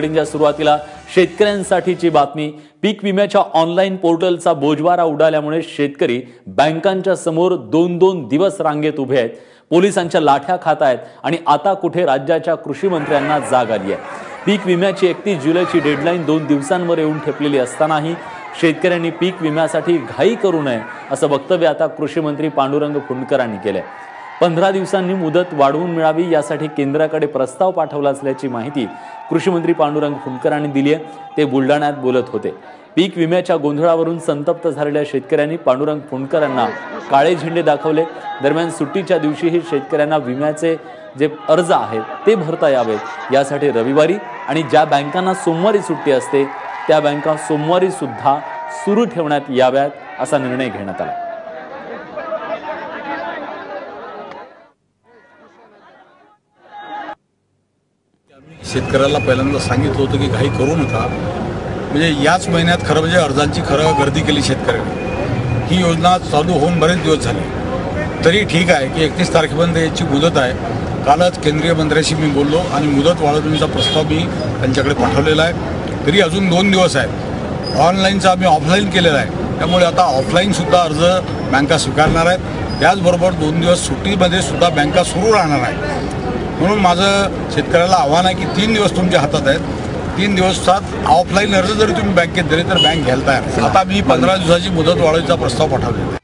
बुलेटिनच्या सुरुवातीला शेतकऱ्यांसाठीची बातमी. पीक विम्याच्या ऑनलाईन पोर्टलचा बोजवारा उडाल्यामुळे शेतकरी बँकांच्या समोर दोन दोन दिवस रांगेत उभे आहेत. पोलिसांच्या लाठ्या खात आहेत आणि आता कुठे राज्याच्या कृषी मंत्र्यांना जाग आली आहे. पीक विम्याची एकतीस जुलैची डेडलाईन दोन दिवसांवर येऊन ठेपलेली असतानाही शेतकऱ्यांनी पीक विम्यासाठी घाई करू नये असं वक्तव्य आता कृषी मंत्री पांडुरंग फुंडकरांनी केलंय. पंधरा दिवसांनी मुदत वाढवून मिळावी यासाठी केंद्राकडे प्रस्ताव पाठवला असल्याची माहिती कृषीमंत्री पांडुरंग फुंडकरांनी दिली आहे. ते बुलढाण्यात बोलत होते. पीक विम्याच्या गोंधळावरून संतप्त झालेल्या शेतकऱ्यांनी पांडुरंग फुंडकरांना काळे झेंडे दाखवले. दरम्यान सुट्टीच्या दिवशीही शेतकऱ्यांना विम्याचे जे अर्ज आहेत ते भरता यावेत. यासाठी रविवारी आणि ज्या बँकांना सोमवारी सुट्टी असते त्या बँका सोमवारी सुद्धा सुरू ठेवण्यात याव्यात असा निर्णय घेण्यात आला. शेतकऱ्याला पहिल्यांदा सांगितलं होतं की काही करू नका. म्हणजे याच महिन्यात खरं म्हणजे अर्जांची खरं गर्दी केली शेतकऱ्यांनी. ही योजना चालू होऊन बरेच दिवस झाले. तरी ठीक आहे की एकतीस तारखेपर्यंत याची मुदत आहे. कालच केंद्रीय मंत्र्याशी मी बोललो आणि मुदत वाढवण्याचा प्रस्ताव मी त्यांच्याकडे पाठवलेला आहे. तरी अजून दोन दिवस आहेत. ऑनलाईनचा आम्ही ऑफलाईन केलेला आहे. त्यामुळे आता ऑफलाईनसुद्धा अर्ज बँका स्वीकारणार आहेत. त्याचबरोबर दोन दिवस सुट्टीमध्ये सुद्धा बँका सुरू राहणार आहेत. म्हणून माझं शेतकऱ्याला आव्हान आहे की तीन दिवस तुमच्या हातात आहेत. तीन दिवसात ऑफलाईन अर्ज जरी तुम्ही बँकेत दिले तर बँक घ्यायला तयार. आता मी पंधरा दिवसाची मुदत वाढवण्याचा प्रस्ताव पाठवलेला आहे.